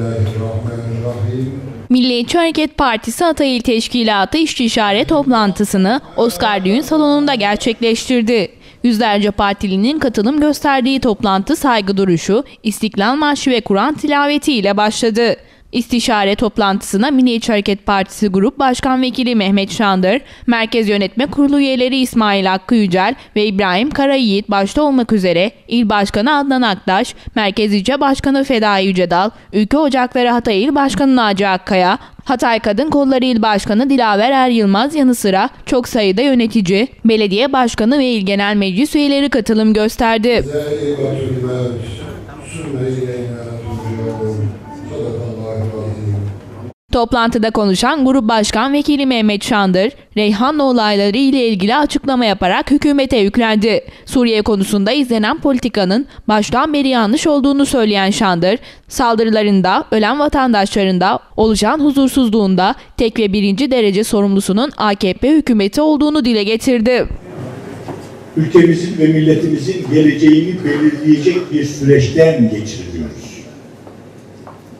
Bismillahirrahmanirrahim. Milliyetçi Hareket Partisi Hatay İl Teşkilatı İstişare toplantısını Oscar Düğün Salonu'nda gerçekleştirdi. Yüzlerce partilinin katılım gösterdiği toplantı saygı duruşu, İstiklal Marşı ve Kur'an tilaveti ile başladı. İstişare toplantısına Milliyetçi Hareket Partisi Grup Başkan Vekili Mehmet Şandır, Merkez Yönetme Kurulu üyeleri İsmail Hakkı Yücel ve İbrahim Karayiğit başta olmak üzere İl Başkanı Adnan Aktaş, Merkez İlçe Başkanı Fedai Yücedal, Ülke Ocakları Hatay İl Başkanı Naci Akkaya, Hatay Kadın Kolları İl Başkanı Dilaver Er Yılmaz yanı sıra çok sayıda yönetici, belediye başkanı ve il genel meclis üyeleri katılım gösterdi. Toplantıda konuşan Grup Başkan Vekili Mehmet Şandır, Reyhanlı olayları ile ilgili açıklama yaparak hükümete yüklendi. Suriye konusunda izlenen politikanın baştan beri yanlış olduğunu söyleyen Şandır, saldırılarında ölen vatandaşların da oluşan huzursuzluğunda tek ve birinci derece sorumlusunun AKP hükümeti olduğunu dile getirdi. ülkemizin ve milletimizin geleceğini belirleyecek bir süreçten geçiriliyoruz.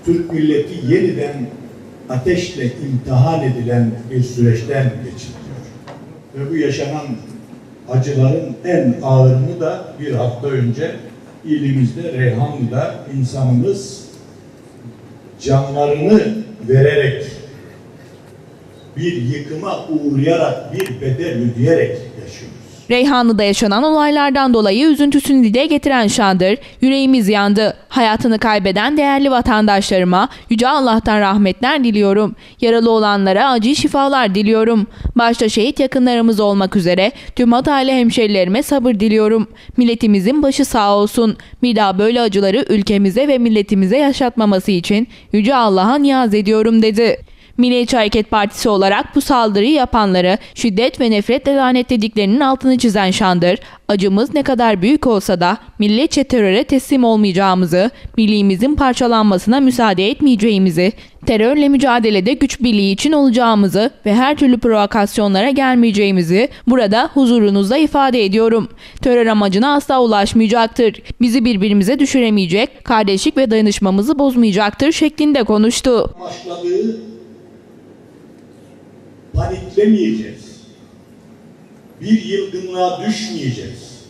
Türk milleti yeniden ateşle imtihan edilen bir süreçten geçiriliyor. Ve bu yaşanan acıların en ağırını da bir hafta önce ilimizde Reyhanlı'da insanımız canlarını vererek bir yıkıma uğrayarak bir bedel ödeyerek yaşıyoruz. Reyhanlı'da yaşanan olaylardan dolayı üzüntüsünü dile getiren Şandır, yüreğimiz yandı. Hayatını kaybeden değerli vatandaşlarıma Yüce Allah'tan rahmetler diliyorum. Yaralı olanlara acil şifalar diliyorum. Başta şehit yakınlarımız olmak üzere tüm Hataylı hemşerilerime sabır diliyorum. Milletimizin başı sağ olsun. Bir daha böyle acıları ülkemize ve milletimize yaşatmaması için Yüce Allah'a niyaz ediyorum dedi. Milliyetçi Hareket Partisi olarak bu saldırıyı yapanları şiddet ve nefretle lanetlediklerinin altını çizen Şandır, acımız ne kadar büyük olsa da milletçe teröre teslim olmayacağımızı, milliğimizin parçalanmasına müsaade etmeyeceğimizi, terörle mücadelede güç birliği için olacağımızı ve her türlü provokasyonlara gelmeyeceğimizi burada huzurunuzda ifade ediyorum. Terör amacına asla ulaşmayacaktır. Bizi birbirimize düşüremeyecek, kardeşlik ve dayanışmamızı bozmayacaktır şeklinde konuştu. Başladığı paniklemeyeceğiz. Bir yılgınlığa düşmeyeceğiz.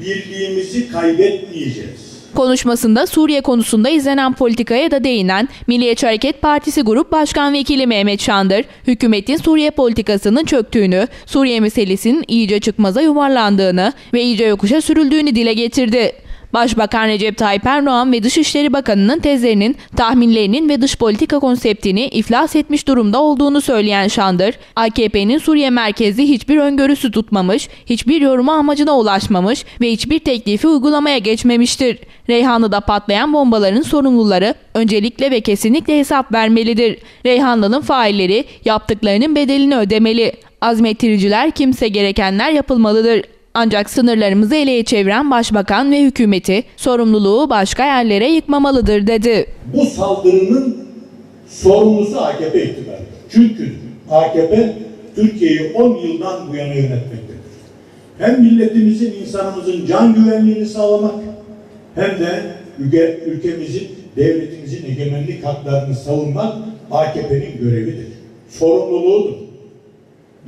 Birliğimizi kaybetmeyeceğiz. Konuşmasında Suriye konusunda izlenen politikaya da değinen Milliyetçi Hareket Partisi Grup Başkan Vekili Mehmet Şandır, hükümetin Suriye politikasının çöktüğünü, Suriye meselesinin iyice çıkmaza yuvarlandığını ve iyice yokuşa sürüldüğünü dile getirdi. Başbakan Recep Tayyip Erdoğan ve Dışişleri Bakanı'nın tezlerinin, tahminlerinin ve dış politika konseptini iflas etmiş durumda olduğunu söyleyen Şandır, AKP'nin Suriye merkezli hiçbir öngörüsü tutmamış, hiçbir yoruma amacına ulaşmamış ve hiçbir teklifi uygulamaya geçmemiştir. Reyhanlı'da patlayan bombaların sorumluları öncelikle ve kesinlikle hesap vermelidir. Reyhanlı'nın failleri yaptıklarının bedelini ödemeli. Azmettiriciler kimse gerekenler yapılmalıdır. Ancak sınırlarımızı eleye çeviren başbakan ve hükümeti sorumluluğu başka yerlere yıkmamalıdır dedi. Bu saldırının sorumlusu AKP iktidarıdır. Çünkü AKP Türkiye'yi 10 yıldan bu yana yönetmektedir. Hem milletimizin, insanımızın can güvenliğini sağlamak hem de ülke, ülkemizin, devletimizin egemenlik haklarını savunmak AKP'nin görevidir. Sorumluluğudur.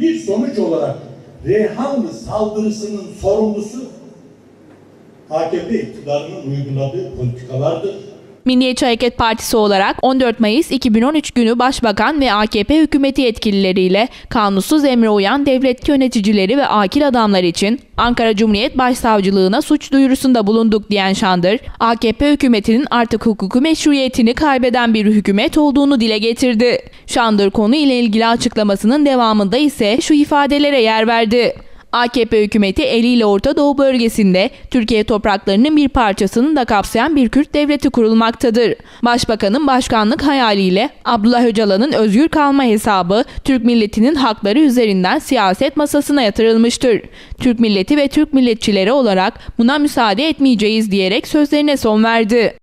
Bir sonuç olarak Reyhanlı saldırısının sorumlusu AKP iktidarının uyguladığı politikalardır. Milliyetçi Hareket Partisi olarak 14 Mayıs 2013 günü Başbakan ve AKP hükümeti yetkilileriyle kanunsuz emre uyan devlet yöneticileri ve akil adamlar için Ankara Cumhuriyet Başsavcılığına suç duyurusunda bulunduk diyen Şandır, AKP hükümetinin artık hukuku meşruiyetini kaybeden bir hükümet olduğunu dile getirdi. Şandır konu ile ilgili açıklamasının devamında ise şu ifadelere yer verdi. AKP hükümeti eliyle Orta Doğu bölgesinde Türkiye topraklarının bir parçasını da kapsayan bir Kürt devleti kurulmaktadır. Başbakanın başkanlık hayaliyle Abdullah Öcalan'ın özgür kalma hesabı Türk milletinin hakları üzerinden siyaset masasına yatırılmıştır. Türk milleti ve Türk milletçileri olarak buna müsaade etmeyeceğiz diyerek sözlerine son verdi.